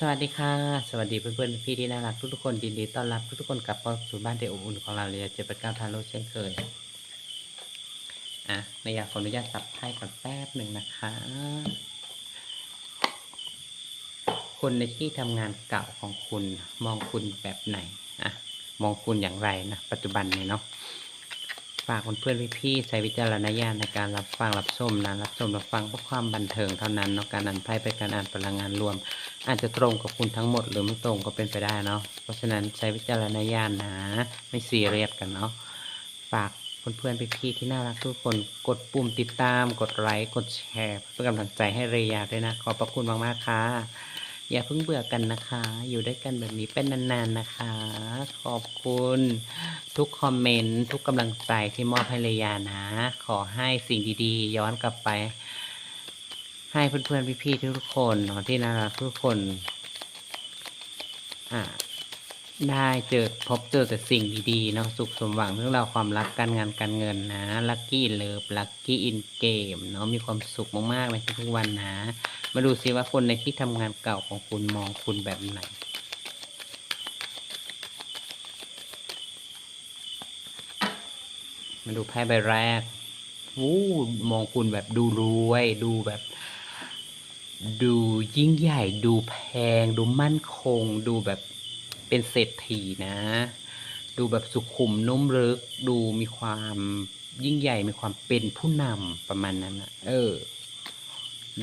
สวัสดีค่ะ สวัสดีเพื่อนๆพี่ที่น่ารักทุกๆคนยินดีต้อนรับทุกๆคนกลับเข้าสู่บ้านเดอบอุ่นของเราเลยเจ็ดแปดเก้าทานโร่เช่นเคยอะในอยากขออนุญาตสับไพ่ก่อนแป๊บหนึ่งนะคะ คนในที่ทำงานเก่าของคุณมองคุณแบบไหนอะมองคุณอย่างไรนะปัจจุบันนี้เนาะ ฝากเพื่อนๆพี่ๆใช้วิจารณญาณในการรับฟังรับชมนะรับชมรับฟังเพื่อความบันเทิงเท่านั้นเนาะการอ่านไพ่เป็นการอ่านพลังงานรวม อาจจะตรงกับคุณทั้งหมดหรือไม่ตรงก็เป็นไปได้เนาะเพราะฉะนั้นใช้วิจารณญาณนะ ไม่ซีเรียสกันเนาะฝากเพื่อนๆพี่ๆที่น่ารักทุกคนกดปุ่มติดตาม กดไลค์กดแชร์เพื่อกำลังใจให้เรียาด้วยนะขอบพระคุณมากๆค่ะ อย่าเพิ่งเบื่อกันนะคะ อยู่ด้วยกันแบบนี้เป็นนานๆนะคะ ขอบคุณทุกคอมเมนต์ทุกกำลังใจที่มอบให้เลยานะ ขอให้สิ่งดีๆ ย้อนกลับไป ให้เพื่อนๆพี่ๆทุกคนที่น่ารักทุกคน อ่า ได้เจอพบเจอแต่สิ่งดีๆเนาะสุขสมหวังเรื่องราวความรักการงานการเงินนะลัคกี้เลิฟลัคกี้อินเกมเนาะมีความสุขมากๆในทุกวันนะ มาดูซิว่าคนในที่ทำงานเก่าของคุณมองคุณแบบไหนมาดูไพ่ใบแรกวู้มองคุณแบบดูรวย ดูแบบ ดูยิ่งใหญ่ ดูแพง ดูมั่นคง ดูแบบ เป็นเศรษฐีนะ ดูแบบสุขุมนุ่มลึก ดูมีความยิ่งใหญ่มีความเป็นผู้นำประมาณนั้นนะเออ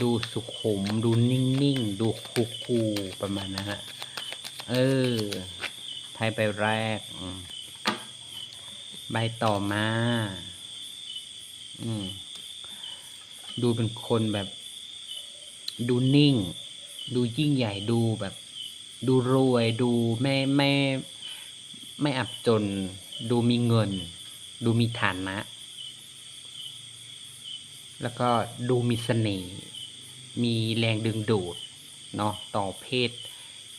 ดูสุขุม ดูนิ่งๆ ดูคูคูลๆประมาณนั้นนะเออไพ่ใบแรก ใบต่อมา อืม ดูเป็นคนแบบ ดูนิ่ง ดูยิ่งใหญ่ดูแบบ ดูรวยดูไม่ไม่ไม่อับจน ดูมีเงิน ดูมีฐานะ แล้วก็ดูมีเสน่ห์มีแรงดึงดูดเนาะต่อเพศ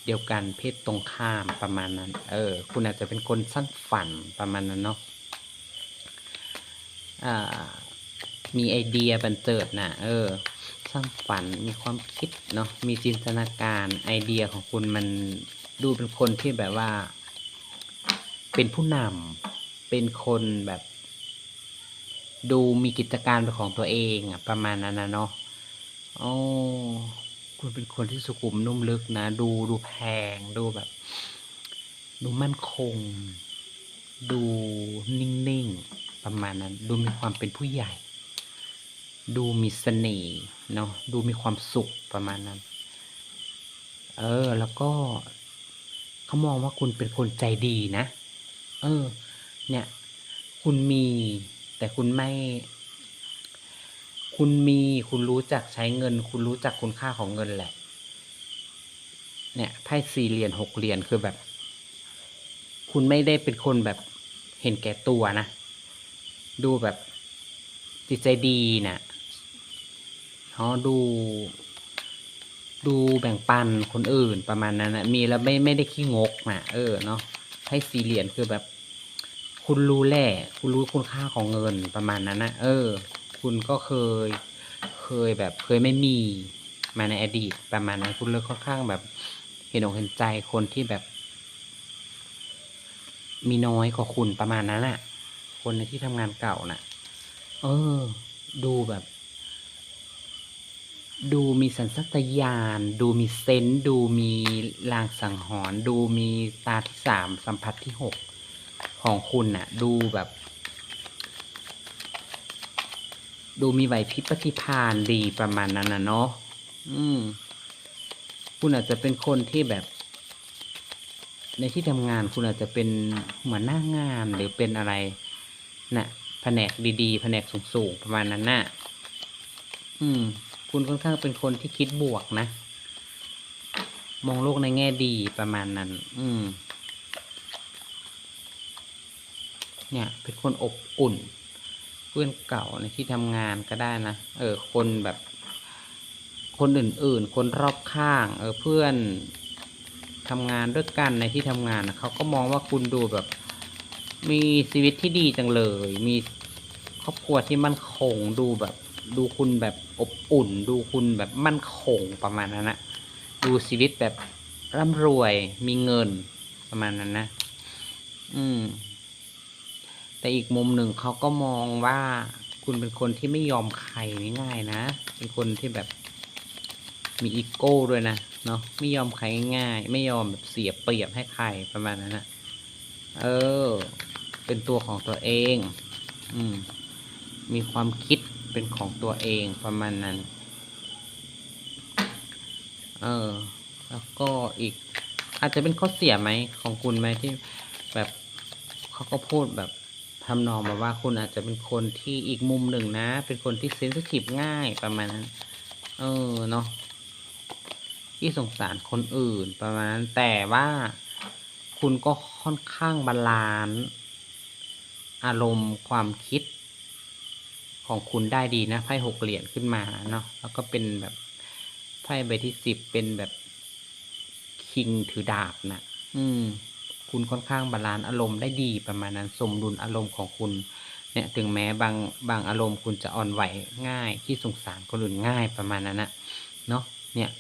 เดียวกันเพศตรงข้ามประมาณนั้น เออ คุณอาจจะเป็นคนสร้างฝันประมาณนั้นเนาะอ่ามีไอเดียบันเจิดนะเออ สร้างฝันมีความคิดเนาะมีจินตนาการไอเดียของคุณมันดูเป็นคนที่แบบว่า เป็นผู้นำเป็นคนแบบ ดูมีกิจการเป็นของตัวเองอะประมาณนั้นนะเนาะอ๋อคุณเป็นคนที่สุขุมนุ่มลึกนะ ดูดูแพงดูแบบ ดูมั่นคง ดูนิ่งๆ ประมาณนั้น ดูมีความเป็นผู้ใหญ่ ดูมีเสน่ห์เนาะดูมีความสุขประมาณนั้น เออ แล้วก็เขามองว่าคุณเป็นคนใจดีนะ เออ เนี่ย คุณมี แต่คุณไม่ คุณมี คุณรู้จักใช้เงิน คุณรู้จักคุณค่าของเงินแหละ เนี่ยไพ่สี่เหรียญหกเหรียญคือแบบ คุณไม่ได้เป็นคนแบบเห็นแก่ตัวนะ ดูแบบจิตใจดีนะ่ะ เขาดู ดูแบ่งปันคนอื่นประมาณนั้นนะมีแล้วไม่ไม่ได้ขี้งกนะเออเนาะให้สี่เหรียญคือแบบ คุณรู้แหละคุณรู้คุณค่าของเงินประมาณนั้นนะเออ คุณก็เคย เคยแบบเคยไม่มีมาในอดีตประมาณนั้นคุณเลยค่อนข้างแบบ เห็นอกเห็นใจคนที่แบบ มีน้อยกว่าคุณประมาณนั้นน่ะคนในที่ทำงานเก่าน่ะ เออ ดูแบบ ดูมีสัญชาตญาณดูมีเซนส์ดูมีลางสังหรณ์ดูมีตาที่สามสัมผัสที่หกของคุณน่ะ ดูแบบ ดูมีไหวพริบปฏิภาณดีประมาณนั้นนะเนาะอืม คุณอาจจะเป็นคนที่แบบ ในที่ทำงานคุณอาจจะเป็นหัวหน้างานหรือเป็นอะไรน่ะแผนกดีๆแผนกสูงๆประมาณนั้นน่ะ อืม คุณค่อนข้างเป็นคนที่คิดบวกนะ มองโลกในแง่ดีประมาณนั้น อืม เนี่ย เป็นคนอบอุ่น เพื่อนเก่าในที่ทำงานก็ได้นะ เออ คนแบบ คนอื่น ๆ คนรอบข้าง เออ เพื่อนทำงานด้วยกันในที่ทำงานนะเขาก็มองว่าคุณดูแบบ มีชีวิตที่ดีจังเลย มีครอบครัวที่มั่นคงดูแบบ ดูคุณแบบอบอุ่น ดูคุณแบบมั่นคงประมาณนั้นนะดูชีวิตแบบร่ำรวยมีเงินประมาณนั้นนะ อืม แต่อีกมุมหนึ่งเขาก็มองว่าคุณเป็นคนที่ไม่ยอมใครง่ายๆนะ เป็นคนที่แบบมีอีโก้ด้วยนะเนาะไม่ยอมใครง่ายไม่ยอมแบบเสียเปรียบให้ใครประมาณนั้นนะเออ เป็นตัวของตัวเอง อืม มีความคิด เป็นของตัวเองประมาณนั้น เออ แล้วก็อีก อาจจะเป็นข้อเสียไหมของคุณไหมที่แบบเขาก็พูดแบบทำนองแบบว่าคุณอาจจะเป็นคนที่อีกมุมหนึ่งนะ เป็นคนที่เซนซิทีฟง่ายประมาณนั้น เออเนาะที่สงสารคนอื่นประมาณนั้นแต่ว่าคุณก็ค่อนข้างบาลานซ์อารมณ์ความคิด ของคุณได้ดีนะไพ่หกเหรียญขึ้นมาเนาะแล้วก็เป็นแบบไพ่ใบที่สิบเป็นแบบคิงถือดาบนะอืม คุณค่อนข้างบาลานซ์อารมณ์ได้ดีประมาณนั้น สมดุลอารมณ์ของคุณ เนี่ย ถึงแม้บางบางอารมณ์คุณจะอ่อนไหวง่าย ที่สงสารคนอื่นง่ายประมาณนั้นนะเนาะเนี่ย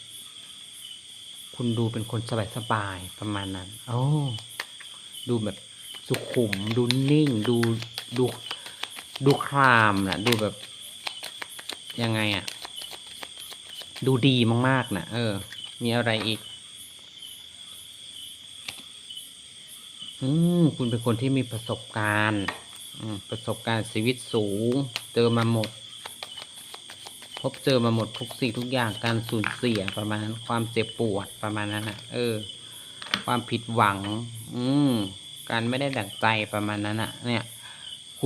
คุณดูเป็นคนสบายๆประมาณนั้น โอ้ดูแบบสุขุมดูนิ่ง ดูดู ดูครามนะดูแบบ ยังไงอะ่ะ ดูดีมากๆนะเออ มีอะไรอีก อืมคุณเป็นคนที่มีประสบการณ์ประสบการณ์ชีวิตสูง เจอมาหมด พบเจอมาหมดทุกสิ่งทุกอย่างการสูญเสียประมาณนั้นความเจ็บปวดประมาณนั้นอะเออ ความผิดหวัง อืมการไม่ได้ดั่งใจประมาณนั้นอะเนี่ย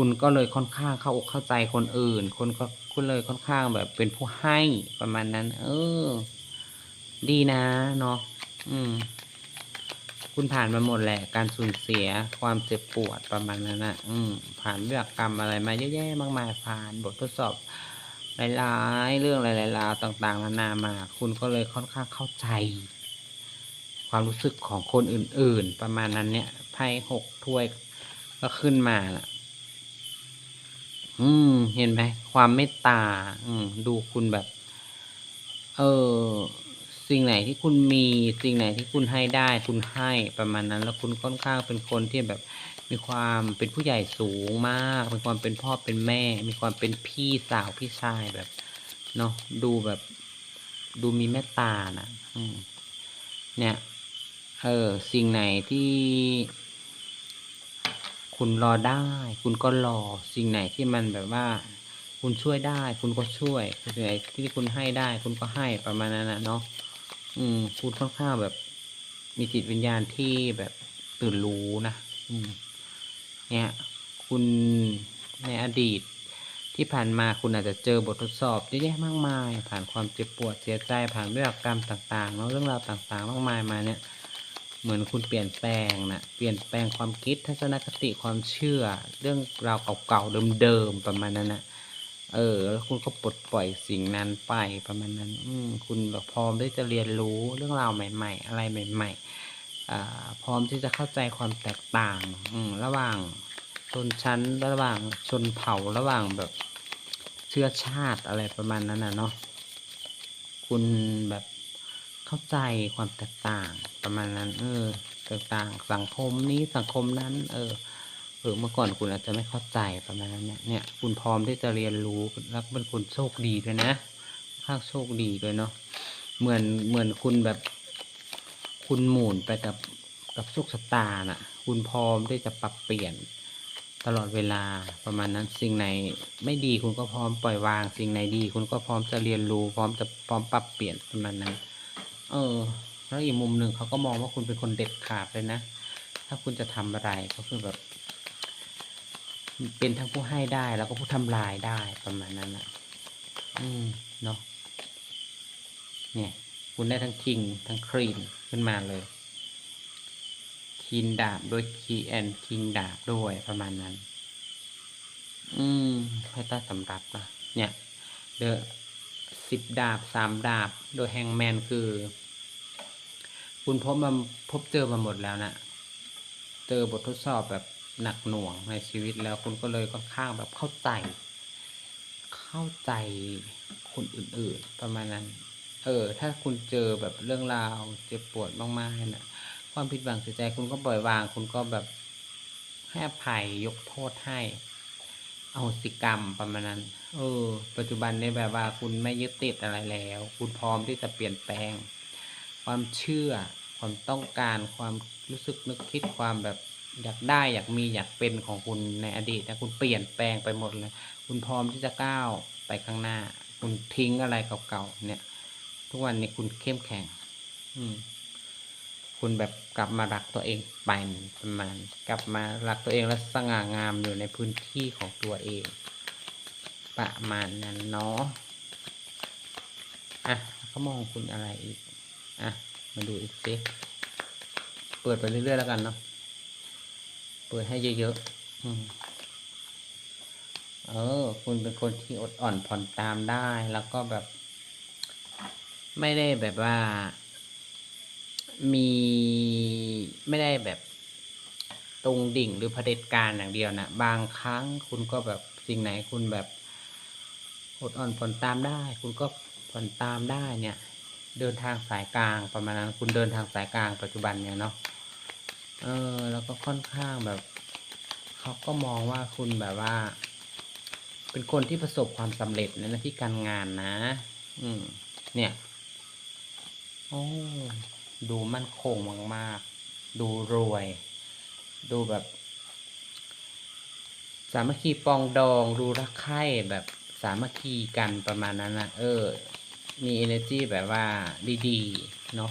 คุณก็เลยค่อนข้างเข้าอกเข้าใจคนอื่น คนก็คุณเลยค่อนข้างแบบเป็นผู้ให้ประมาณนั้น เออ ดีนะเนาะอืม คุณผ่านมาหมดแหละ การสูญเสียความเจ็บปวดประมาณนั้นนะอืม ผ่านเรื่องกรรมอะไรมาเยอะแยะมากมายผ่านบททดสอบหลายๆเรื่องหลายๆราวต่างๆนานามา คุณก็เลยค่อนข้างเข้าใจ ความรู้สึกของคนอื่น ๆ ประมาณนั้นเนี่ยไพ่หกถ้วยก็ขึ้นมาล่ะ อืม เห็นไหมความเมตตา อืม ดูคุณแบบ เออสิ่งไหนที่คุณมีสิ่งไหนที่คุณให้ได้ คุณให้ประมาณนั้น แล้วคุณค่อนข้างเป็นคนที่แบบมีความเป็นผู้ใหญ่สูงมากมีความเป็นพ่อเป็นแม่ มีความเป็นพี่สาวพี่ชายแบบเนาะดูแบบ ดูมีเมตตานะอืมเนี่ย เออ สิ่งไหนที่ คุณรอได้ คุณก็รอสิ่งไหนที่มันแบบว่า คุณช่วยได้ คุณก็ช่วยสิ่งไหนที่คุณให้ได้ คุณก็ให้ประมาณนั้นนะเนาะอืมคุณค่อนข้างแบบ มีจิตวิญญาณที่แบบตื่นรู้นะอืม เนี่ย คุณในอดีตที่ผ่านมาคุณอาจจะเจอบททดสอบเยอะแยะมากมาย ผ่านความเจ็บปวดเสียใจผ่านวิบากกรรมต่างๆแล้วเรื่องราวต่างๆ มากมายมาเนี่ย เหมือนคุณเปลี่ยนแปลงนะเปลี่ยนแปลงความคิดทัศนคติความเชื่อ เรื่องราวเก่าๆเดิมๆประมาณนั้นนะเออ แล้วคุณก็ปลดปล่อยสิ่งนั้นไปประมาณนั้น อืคุณแบบพร้อมที่จะเรียนรู้เรื่องราวใหม่ ๆ อะไรใหม่ ๆ อ่า พร้อมที่จะเข้าใจความแตกต่าง อืมระหว่างชนชั้นระหว่างชนเผ่าระหว่างแบบเชื้อชาติอะไรประมาณนั้นนะเนาะคุณแบบ เข้าใจความแตกต่างประมาณนั้น เออแตกต่างสังคมนี้สังคมนั้น เออเออเมื่อก่อนคุณอาจจะไม่เข้าใจประมาณนั้นเนี่ยเนี่ย คุณพร้อมที่จะเรียนรู้แล้วเป็นคนโชคดีด้วยนะข้างโชคดีด้วยเนาะเหมือนเหมือนคุณแบบ คุณหมุนไปกับกับโชคชะตาน่ะ คุณพร้อมที่จะปรับเปลี่ยนตลอดเวลาประมาณนั้นสิ่งไหนไม่ดีคุณก็พร้อมปล่อยวาง สิ่งไหนดี คุณก็พร้อมจะเรียนรู้ พร้อมจะพร้อมปรับเปลี่ยนประมาณนั้น เออ แล้วอีกมุมหนึ่งเขาก็มองว่าคุณเป็นคนเด็ดขาดเลยนะ ถ้าคุณจะทำอะไรก็คือแบบ เป็นทั้งผู้ให้ได้แล้วก็ผู้ทำลายได้ประมาณนั้นนะอืมเนาะเนี่ย คุณได้ทั้งคิงทั้งครีนขึ้นมาเลยคินดาบด้วยคีแอนคิงดาบด้วยประมาณนั้น อืมให้ต้าสำรับนะเนี่ยเดอะ สิบดาบสามดาบ โดยแฮงแมนคือ คุณพบมาพบเจอมาหมดแล้วนะเจอบททดสอบแบบหนักหน่วงในชีวิตแล้วคุณก็เลยค่อนข้างแบบเข้าใจ เข้าใจคนอื่นๆ ประมาณนั้น เออ ถ้าคุณเจอแบบเรื่องราวเจ็บปวดมากๆนะความผิดหวังเสียใจคุณก็ปล่อยวาง คุณก็แบบให้อภัยยกโทษให้ อโหสิกรรมประมาณนั้น เออ ปัจจุบันนี้แบบว่าคุณไม่ยึดติดอะไรแล้ว คุณพร้อมที่จะเปลี่ยนแปลง ความเชื่อ ความต้องการ ความรู้สึกนึกคิดความแบบอยากได้อยากมีอยากเป็นของคุณในอดีตนะคุณเปลี่ยนแปลงไปหมดเลย คุณพร้อมที่จะก้าวไปข้างหน้า คุณทิ้งอะไรเก่าๆเนี่ย ทุกวันนี้คุณเข้มแข็ง อืม คุณแบบกลับมารักตัวเองไปประมาณ กลับมารักตัวเองและสง่างามอยู่ในพื้นที่ของตัวเอง ประมาณนั้นเนาะอะเขามองคุณอะไรอีกอะมาดูอีกสิเปิดไปเรื่อยๆแล้วกันเนาะเปิดให้เยอะๆอืมเออ คุณเป็นคนที่อดอ่อนผ่อนตามได้ แล้วก็แบบ ไม่ได้แบบว่า มีไม่ได้แบบตรงดิ่งหรือเผด็จการอย่างเดียวนะบางครั้งคุณก็แบบสิ่งไหนคุณแบบอดอ่อนผ่อนตามได้ คุณก็ผ่อนตามได้เนี่ย เดินทางสายกลางประมาณนั้น คุณเดินทางสายกลางปัจจุบันเนี่ยเนาะเออ แล้วก็ค่อนข้างแบบเขาก็มองว่าคุณแบบว่า เป็นคนที่ประสบความสำเร็จในหน้าที่การงานนะ อืม เนี่ยโอ้ ดูมั่นคงมากๆ ดูรวย ดูแบบ สามัคคีปองดองดูรักใคร่แบบสามัคคีกันประมาณนั้นนะเออ มี energy แบบว่าดีๆเนาะ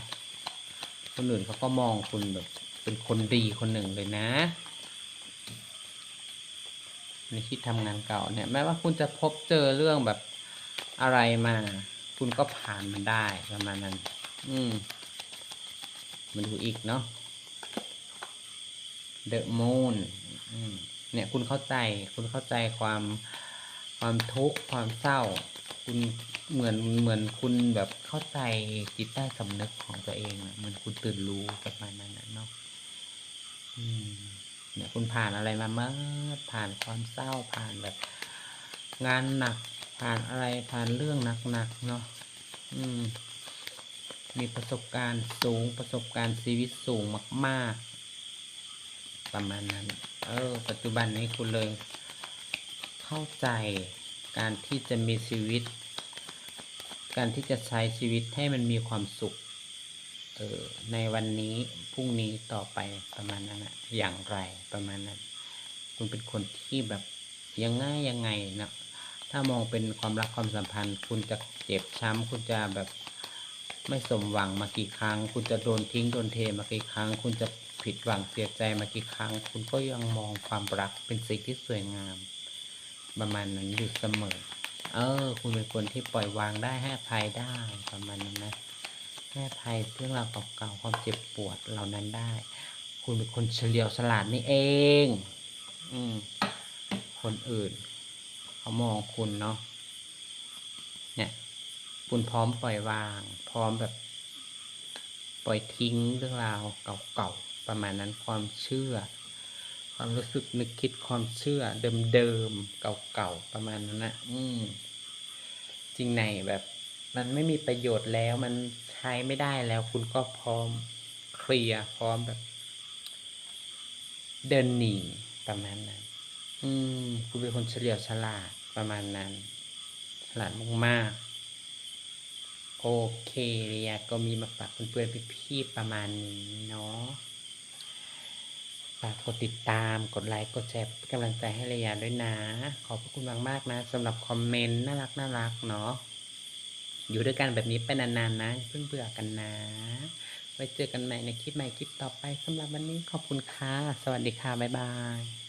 คนอื่นเขาก็มองคุณแบบเป็นคนดีคนหนึ่งเลยนะ ในที่ทำงานเก่าเนี่ยแม้ว่าคุณจะพบเจอเรื่องแบบอะไรมา คุณก็ผ่านมันได้ประมาณนั้น อืม มาดูอีกเนาะ The Moon เนี่ยคุณเข้าใจคุณเข้าใจความความทุกข์ความเศร้า คุณเหมือนเหมือนคุณแบบเข้าใจจิตใต้สำนึกของตัวเองอะเหมือนคุณตื่นรู้ประมาณนั้นนะเนาะเนี่ยคุณผ่านอะไรมาเมื่อผ่านความเศร้าผ่านแบบ งานหนัก ผ่านอะไรผ่านเรื่องหนักๆเนาะอืม มีประสบการณ์สูงประสบการณ์ชีวิตสูงมาก ๆ ประมาณนั้น เออ ปัจจุบันนี้คุณเลย เข้าใจการที่จะมีชีวิต การที่จะใช้ชีวิตให้มันมีความสุข เออ ในวันนี้พรุ่งนี้ต่อไปประมาณนั้นนะอย่างไรประมาณนั้น คุณเป็นคนที่แบบยังไงยังไงนะถ้ามองเป็นความรักความสัมพันธ์ คุณจะเจ็บช้ำคุณจะแบบ ไม่สมหวังมากี่ครั้ง คุณจะโดนทิ้งโดนเทมากี่ครั้ง คุณจะผิดหวังเสียใจมากี่ครั้ง คุณก็ยังมองความรักเป็นสิ่งที่สวยงาม ประมาณนั้นอยู่เสมอ เออ คุณเป็นคนที่ปล่อยวางได้ให้อภัยได้ประมาณนั้นนะให้อภัยเรื่องราวเก่าๆความเจ็บปวดเหล่านั้นได้ คุณเป็นคนเฉลียวฉลาดนี่เอง อืมคนอื่น เขามองคุณเนาะ คุณพร้อมปล่อยวาง พร้อมแบบ ปล่อยทิ้งเรื่องราวเก่าๆ ประมาณนั้นความเชื่อ ความรู้สึกนึกคิดความเชื่อ เดิมๆ เก่าๆ ประมาณนั้นนะอืมจริงไหนแบบ มันไม่มีประโยชน์แล้ว มันใช้ไม่ได้แล้ว คุณก็พร้อมเคลียร์พร้อมแบบ เดินหนีประมาณนั้น อืม คุณเป็นคนเฉลียวฉลาดประมาณนั้น ฉลาดมากๆ โอเคเรียก็มีมาฝากเพื่อนๆพี่ๆประมาณนี้เนาะฝากกดติดตามกดไลค์กดแชร์กำลังใจให้เรียด้วยนะ ขอบพระคุณมากๆนะสำหรับคอมเมนต์น่ารักน่ารักเนาะอยู่ด้วยกันแบบนี้ไปนานๆนะเพิ่งเบื่อกันนะไว้เจอกันใหม่ในคลิปใหม่คลิปต่อไปสำหรับวันนี้ขอบคุณค่ะ สวัสดีค่ะ บ๊ายบาย